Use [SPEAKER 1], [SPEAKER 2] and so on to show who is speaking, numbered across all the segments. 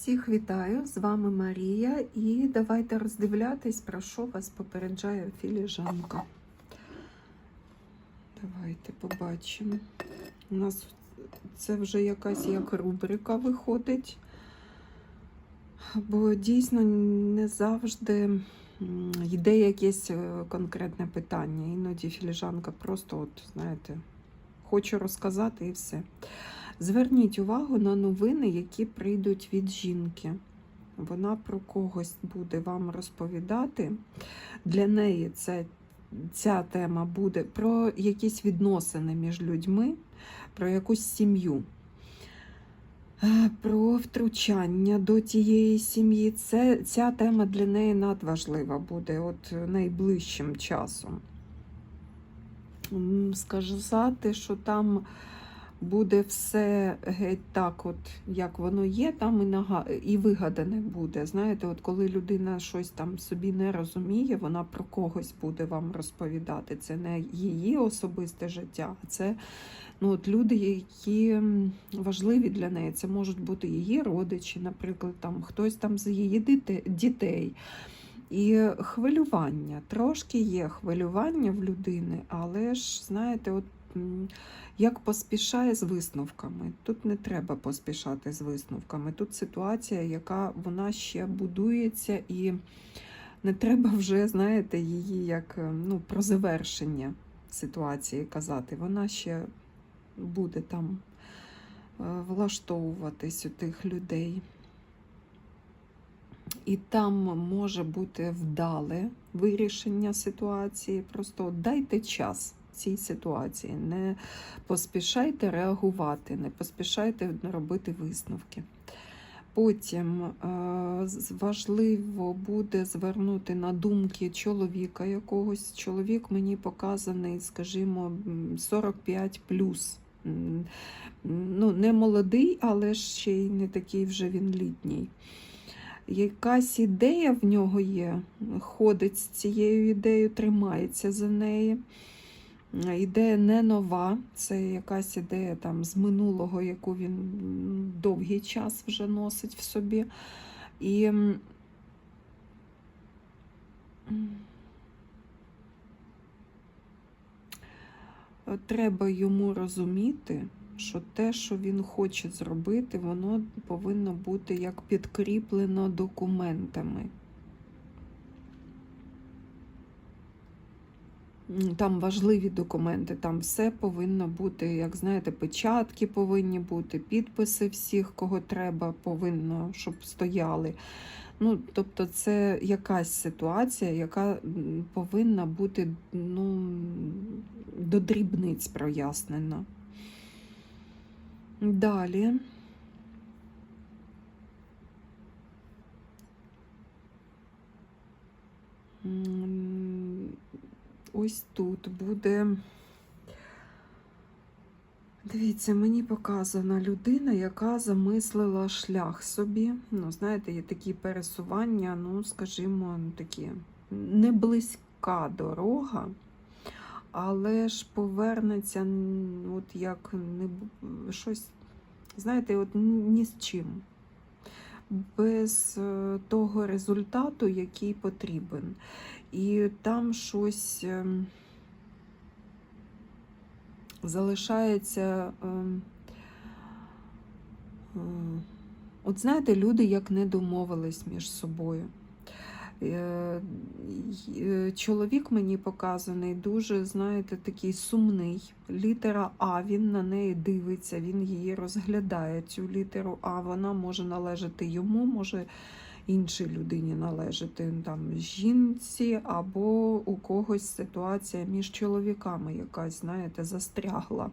[SPEAKER 1] Всіх вітаю! З вами Марія, і давайте роздивлятись, про що вас попереджає філіжанка. Давайте побачимо. У нас це вже якась як рубрика виходить, бо дійсно не завжди йде якесь е, конкретне питання. Іноді філіжанка просто, от, знаєте, хочу розказати і все. Зверніть увагу на новини, які прийдуть від жінки. Вона про когось буде вам розповідати. Для неї це, ця тема буде про якісь відносини між людьми, про якусь сім'ю, е, про втручання до тієї сім'ї. Це, ця тема для неї надважлива буде от найближчим часом. Сказати, що там буде все геть так, от як воно є, там і нага... і вигадане буде. Знаєте, от коли людина щось там собі не розуміє, вона про когось буде вам розповідати. Це не її особисте життя, а це ну, от люди, які важливі для неї. Це можуть бути її родичі, наприклад, там хтось там з її дітей. І хвилювання. Трошки є хвилювання в людини, але ж, знаєте, от як поспішає з висновками. Тут не треба поспішати з висновками. Тут ситуація, яка вона ще будується, і не треба вже, знаєте, її як е, ну, про завершення ситуації казати. Вона ще буде там е, влаштовуватись у тих людей. І там може бути вдале вирішення ситуації. Просто дайте час цій ситуації. Не поспішайте реагувати, не поспішайте робити висновки. Потім е, важливо буде звернути на думки чоловіка якогось. Чоловік мені показаний, скажімо, 45 плюс. Ну, не молодий, але ще й не такий вже він літній. Якась ідея в нього є, ходить з цією ідеєю, тримається за неї. Ідея не нова, це якась ідея там з минулого, яку він довгий час вже носить в собі. І треба йому розуміти, що те, що він хоче зробити, воно повинно бути як підкріплено документами. Там важливі документи, там все повинно бути, як знаєте, печатки повинні бути, підписи всіх, кого треба, повинно, щоб стояли. Ну, тобто, це якась ситуація, яка повинна бути ну, до дрібниць прояснена. Далі. Ось тут буде. Дивіться, мені показана людина, яка замислила шлях собі. Ну, знаєте, є такі пересування, ну, скажімо, такі не близька дорога, але ж повернеться, от як не щось, знаєте, от ні з чим. Без е, того результату, який потрібен. І там щось ем, залишається. ем, е, От знаєте, люди як не домовились між собою. Е, е, Чоловік мені показаний дуже, знаєте, такий сумний. Літера А, він на неї дивиться, він її розглядає, цю літеру А. Вона може належати йому, може іншій людині належати, там, жінці, або у когось ситуація між чоловіками якась, знаєте, застрягла.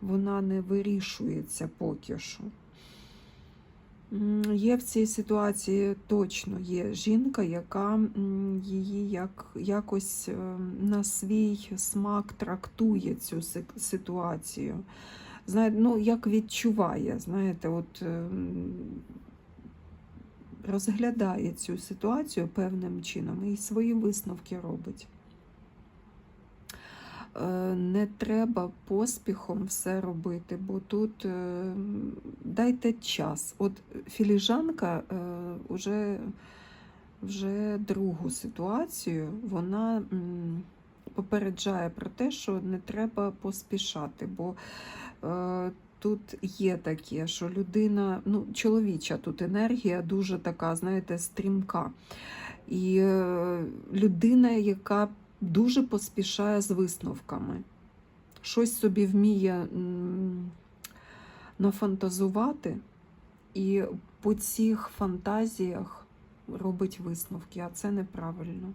[SPEAKER 1] Вона не вирішується поки що. Є в цій ситуації точно є жінка, яка її як, якось е, на свій смак трактує цю ситуацію. Знаєте, ну, як відчуває, знаєте, от ем, розглядає цю ситуацію певним чином і свої висновки робить. Е, Не треба поспіхом все робити, бо тут е, дайте час. От філіжанка е, уже, вже другу ситуацію, вона попереджає про те, що не треба поспішати, бо е, тут є таке, що людина, ну, чоловіча тут енергія дуже така, знаєте, стрімка. І е, людина, яка дуже поспішає з висновками, щось собі вміє нафантазувати, і по цих фантазіях робить висновки, а це неправильно.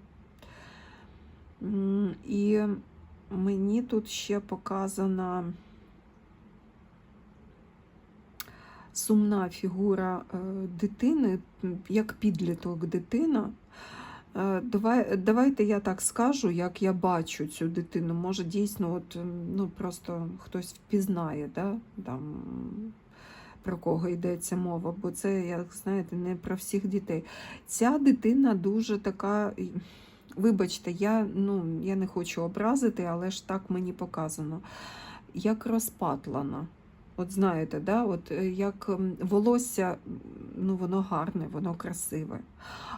[SPEAKER 1] І мені тут ще показана сумна фігура е, дитини, як підліток дитина. Е, Давай, давайте я так скажу, як я бачу цю дитину. Може, дійсно, от, ну, просто хтось впізнає, да? Там, про кого йдеться мова, бо це, як знаєте, не про всіх дітей. Ця дитина дуже така. Вибачте, я, ну, я не хочу образити, але ж так мені показано. Як розпатлана. От знаєте, да? От е, як волосся, ну воно гарне, воно красиве.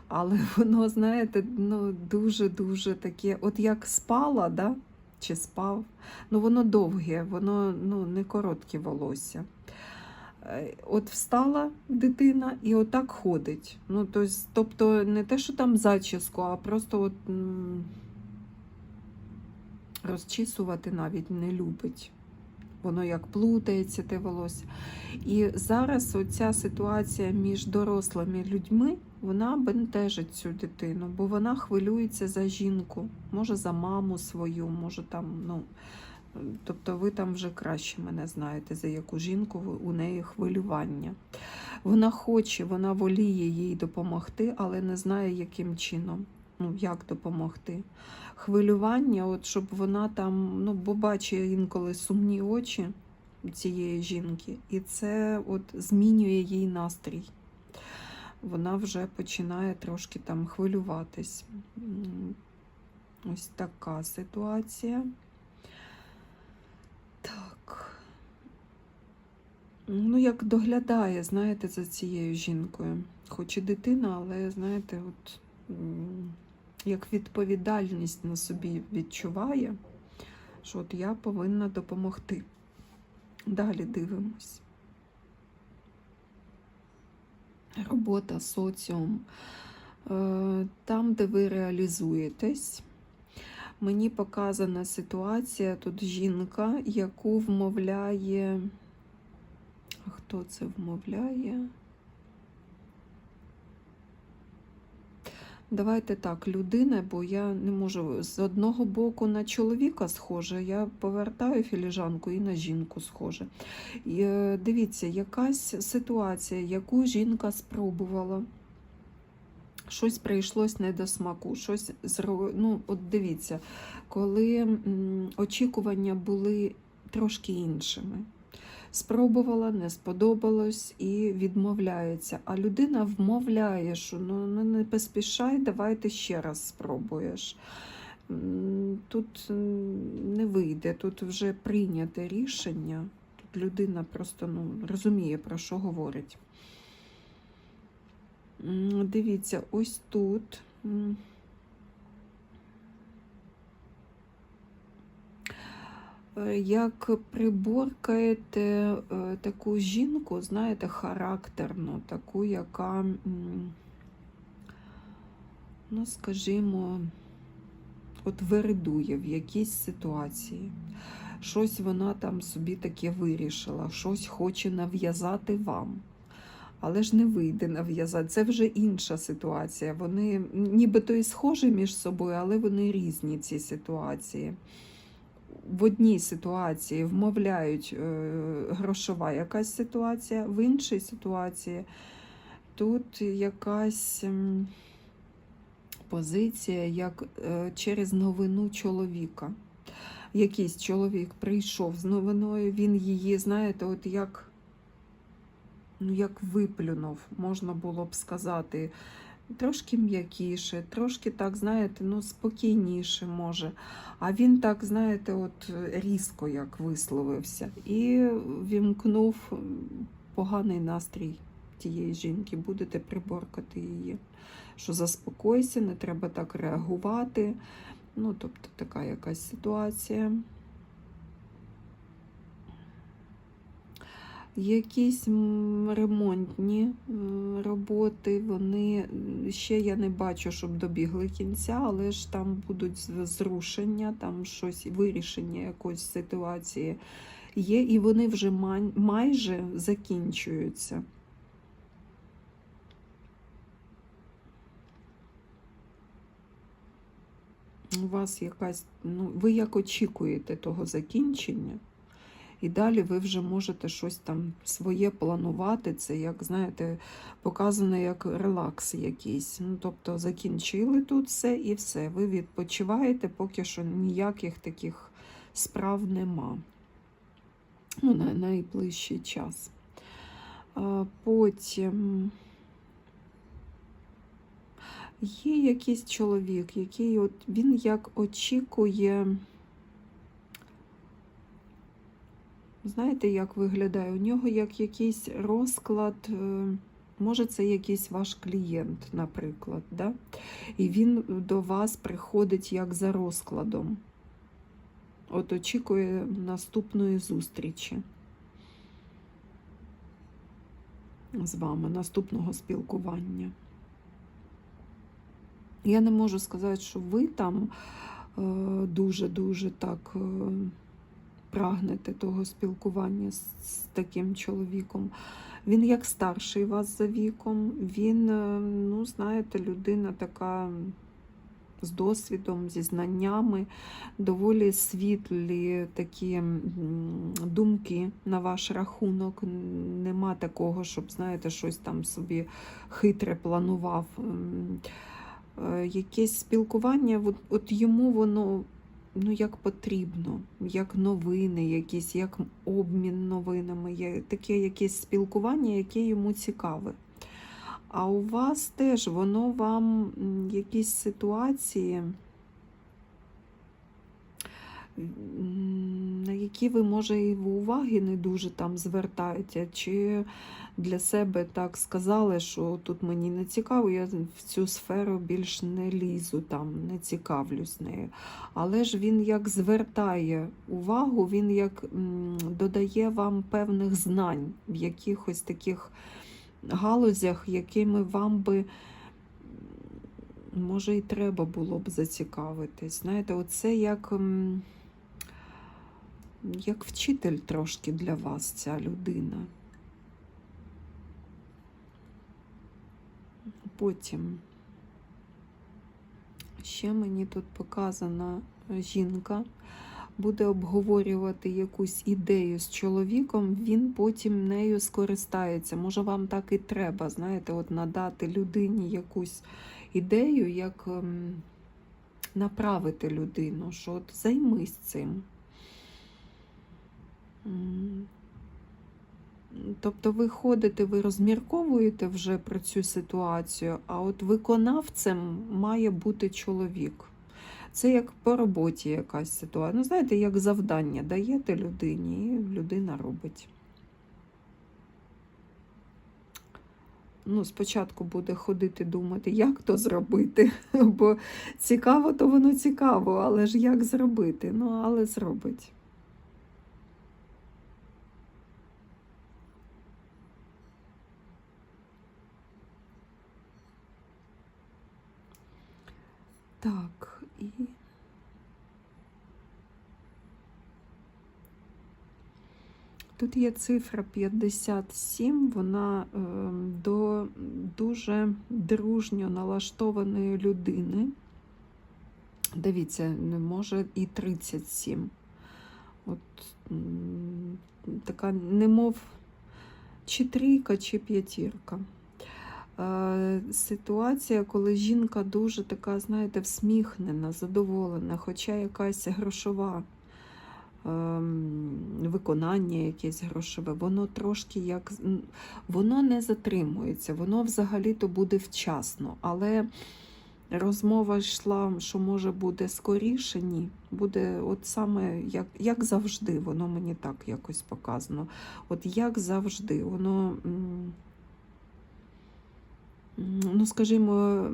[SPEAKER 1] Але воно, знаєте, ну дуже-дуже таке, от як спала, да? чи спав, ну воно довге, воно ну, не коротке волосся. Е, От встала дитина і отак ходить. Ну, тобто не те, що там зачіску, а просто от, розчісувати навіть не любить. Воно як плутається те волосся. І зараз оця ситуація між дорослими людьми, вона бентежить цю дитину, бо вона хвилюється за жінку, може за маму свою, може там, ну. Тобто ви там вже краще мене знаєте, за яку жінку у неї хвилювання. Вона хоче, вона воліє їй допомогти, але не знає, яким чином, ну, як допомогти. Хвилювання, от щоб вона там, ну, бо бачить інколи сумні очі цієї жінки, і це от змінює їй настрій. Вона вже починає трошки там хвилюватись. Ось така ситуація. Так. Ну, як доглядає, знаєте, за цією жінкою. Хоч і дитина, але, знаєте, от як відповідальність на собі відчуває, що от я повинна допомогти. Далі дивимось. Робота, соціум. Е, Там, де ви реалізуєтесь, Мені показана ситуація, тут жінка, яку вмовляє. Хто це вмовляє? Давайте так, людина, бо я не можу з одного боку на чоловіка схоже, я повертаю філіжанку і на жінку схоже. І, е, дивіться, якась ситуація, яку жінка спробувала щось прийшлось не до смаку, щось ну, от дивіться, коли очікування були трошки іншими. Спробувала, не сподобалось і відмовляється. А людина вмовляє, що ну, ну не поспішай, давай ти ще раз спробуєш. Тут не вийде, тут вже прийняте рішення. Тут людина просто ну, розуміє, про що говорить. Дивіться, ось тут. м, е, Як приборкаєте е, таку жінку, знаєте, характерну, таку, яка, ну, скажімо, от виридує в якійсь ситуації. Щось вона там собі таке вирішила, щось хоче нав'язати вам але ж не вийде нав'язати. Це вже інша ситуація. Вони нібито і схожі між собою, але вони різні ці ситуації. В одній ситуації вмовляють е, грошова якась ситуація, в іншій ситуації тут якась позиція, як е, через новину чоловіка. Якийсь чоловік прийшов з новиною, він її, знаєте, от як ну, як виплюнув, можна було б сказати, трошки м'якіше, трошки так, знаєте, ну, спокійніше може. А він так, знаєте, от різко як висловився. І вімкнув поганий настрій тієї жінки, будете приборкати її. Що заспокойся, не треба так реагувати. Ну, тобто така якась ситуація. Якісь ремонтні е, роботи, вони ще я не бачу, щоб добігли кінця, але ж там будуть зрушення, там щось, вирішення якоїсь ситуації є, і вони вже май- майже закінчуються. У вас якась, ну, ви як очікуєте того закінчення, і далі ви вже можете щось там своє планувати. Це, як знаєте, показано як релакс якийсь. Ну, тобто закінчили тут все і все. Ви відпочиваєте, поки що ніяких таких справ нема. Ну, на найближчий час. А, Потім є якийсь чоловік, який от він як очікує. Знаєте, як виглядає? У нього як якийсь розклад, е, може, це якийсь ваш клієнт, наприклад, да? і він до вас приходить як за розкладом. От очікує наступної зустрічі з вами, наступного спілкування. Я не можу сказати, що ви там е, дуже-дуже так е, прагнете того спілкування з, з таким чоловіком. Він як старший вас за віком, він, е, ну, знаєте, людина така з досвідом, зі знаннями, доволі світлі такі думки на ваш рахунок. Нема такого, щоб, знаєте, щось там собі хитре планував. Е, Якесь спілкування, от, от йому воно ну, як потрібно, як новини, якісь, як обмін новинами, таке якесь спілкування, яке йому цікаве. А у вас теж воно вам якісь ситуації, на які ви, може, і в уваги не дуже там звертаєте, чи для себе так сказали, що тут мені не цікаво, я в цю сферу більш не лізу, там, не цікавлюсь нею. Але ж він як звертає увагу, він як додає вам певних знань в якихось таких галузях, якими вам би, може, і треба було б зацікавитись. Знаєте, оце як, як вчитель трошки для вас, ця людина. Потім ще мені тут показана жінка, буде обговорювати якусь ідею з чоловіком, він потім нею скористається. Може, вам так і треба, знаєте, от надати людині якусь ідею, як ем, направити людину, що от займись цим. Тобто ви ходите, ви розмірковуєте вже про цю ситуацію, а от виконавцем має бути чоловік. Це як по роботі якась ситуація. Ну, знаєте, як завдання даєте людині, і людина робить. Ну, спочатку буде ходити думати, як то зробити. Бо цікаво, то воно цікаво, але ж як зробити? Ну, але зробить. Так, і. Тут є цифра 57, вона е, до дуже дружньо налаштованої людини. Дивіться, не може і 37. От така, немов чи трійка, чи п'ятірка. Е, Ситуація, коли жінка дуже така, знаєте, всміхнена, задоволена, хоча якась грошова ем, виконання якесь грошове, воно трошки як воно не затримується, воно взагалі-то буде вчасно. Але розмова йшла, що може буде скоріше, ні. Буде от саме як, як завжди, воно мені так якось показано. От як завжди, воно. Ну, скажімо,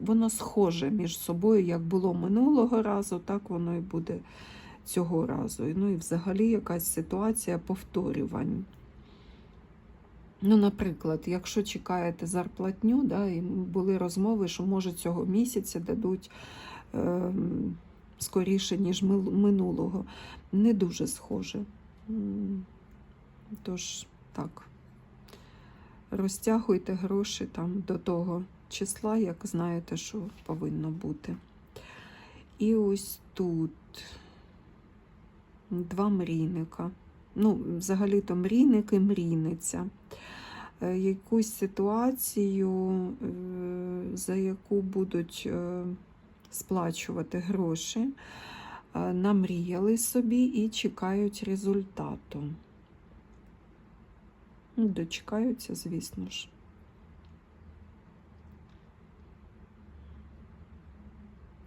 [SPEAKER 1] воно схоже між собою, як було минулого разу, так воно і буде цього разу. Ну і взагалі якась ситуація повторювань. Ну, наприклад, якщо чекаєте зарплатню, да, і були розмови, що може цього місяця дадуть е, скоріше, ніж минулого. Не дуже схоже. Тож, так, розтягуйте гроші там до того числа, як знаєте, що повинно бути. І ось тут два мрійника. Ну, взагалі-то мрійник і мрійниця. Е, Якусь ситуацію, е, за яку будуть е, сплачувати гроші, намріяли собі і чекають результату. Ну, Дочекаються, звісно ж.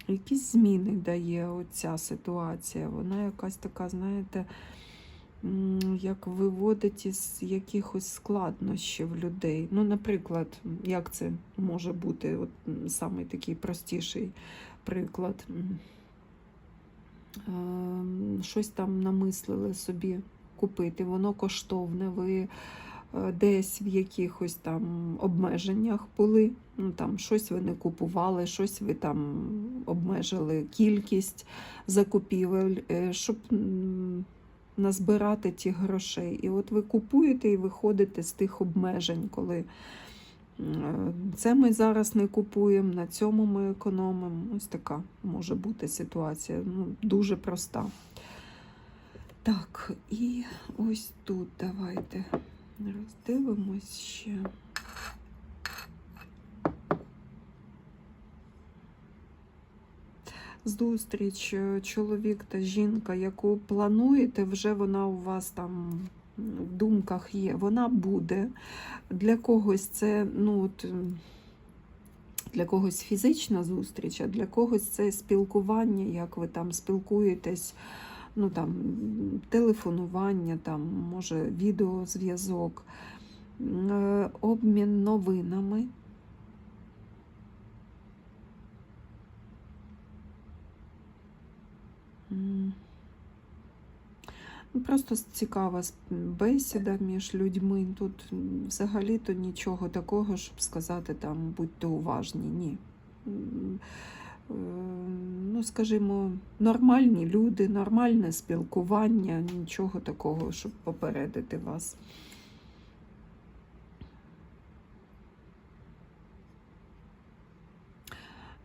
[SPEAKER 1] Якісь зміни дає оця ситуація. Вона якась така, знаєте, як виводить із якихось складнощів людей. Ну, наприклад, як це може бути? От самий такий простіший приклад. Ем, Щось там намислили собі купити, воно коштовне, ви десь в якихось там обмеженнях були. Ну, там, щось ви не купували, щось ви там обмежили кількість закупівель, е, щоб назбирати ті грошей. І от ви купуєте і виходите з тих обмежень, коли це ми зараз не купуємо, на цьому ми економимо. Ось така може бути ситуація. Ну, дуже проста. Так, і ось тут давайте роздивимось ще. Зустріч е, чоловік та жінка, яку плануєте, вже вона у вас там в думках є, вона буде. Для когось це, ну, от, для когось фізична зустріч, а для когось це спілкування, як ви там спілкуєтесь, ну там телефонування, там, може, відеозв'язок, е, обмін новинами. Ну, Просто цікава бесіда між людьми. Тут взагалі-то нічого такого, щоб сказати там будьте уважні. Ні. М, е, Ну, скажімо, нормальні люди, нормальне спілкування, нічого такого, щоб попередити вас.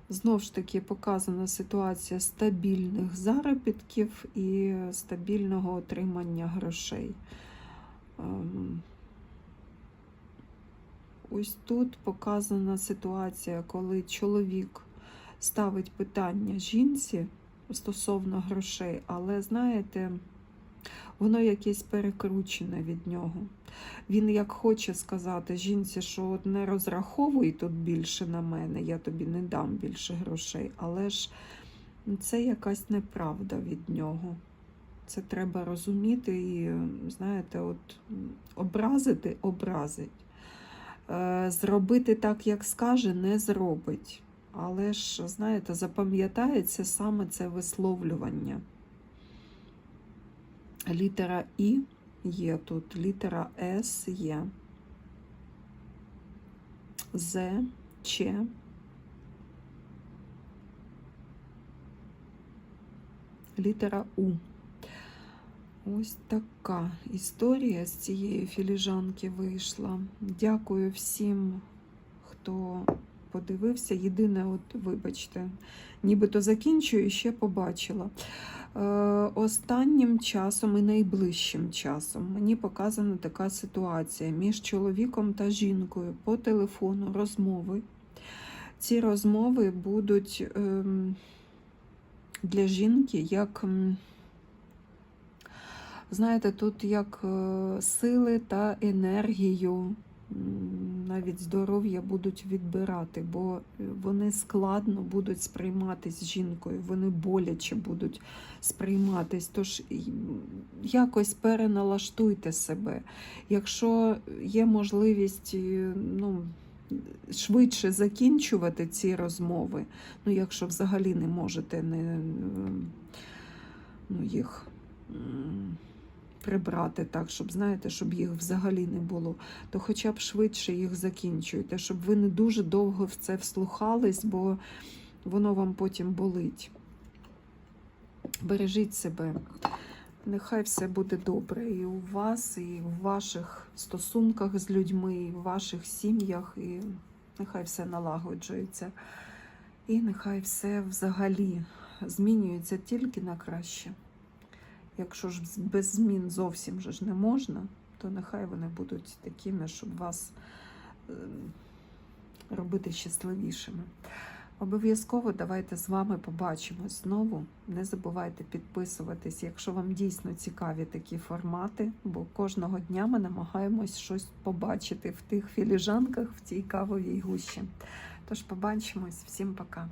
[SPEAKER 1] Знову ж таки показана ситуація стабільних заробітків і стабільного отримання грошей. Ем, Ось тут показана ситуація, коли чоловік ставить питання жінці стосовно грошей, але знаєте, воно якесь перекручене від нього. Він як хоче сказати жінці, що от не розраховуй тут більше на мене, я тобі не дам більше грошей, але ж це якась неправда від нього. Це треба розуміти і, знаєте, от образити образить. Е, Зробити так, як скаже, не зробить. Але ж, знаєте, запам'ятається саме це висловлювання. Літера І є тут, літера С є. З, Ч. Літера У. Ось така історія з цієї філіжанки вийшла. Дякую всім, хто подивився. Єдине, от, вибачте, нібито закінчую і ще побачила. Е, Останнім часом і найближчим часом мені показана така ситуація між чоловіком та жінкою по телефону розмови. Ці розмови будуть ем, для жінки як. Знаєте, тут як е, сили та енергію, навіть здоров'я будуть відбирати, бо вони складно будуть сприйматись жінкою, вони боляче будуть сприйматись. Тож якось переналаштуйте себе. Якщо є можливість, е, ну, швидше закінчувати ці розмови. Ну, якщо взагалі не можете не, ну, їх прибрати так, щоб знаєте, щоб їх взагалі не було, то хоча б швидше їх закінчуйте, щоб ви не дуже довго в це вслухались, бо воно вам потім болить. Бережіть себе. Нехай все буде добре і у вас, і в ваших стосунках з людьми, і в ваших сім'ях, і нехай все налагоджується. І нехай все взагалі змінюється тільки на краще. Якщо ж без змін зовсім же ж не можна, то нехай вони будуть такими, щоб вас е, робити щасливішими. Обов'язково давайте з вами побачимось знову. Не забувайте підписуватись, якщо вам дійсно цікаві такі формати, бо кожного дня ми намагаємось щось побачити в тих філіжанках, в цій кавовій гущі. Тож побачимось, всім пока.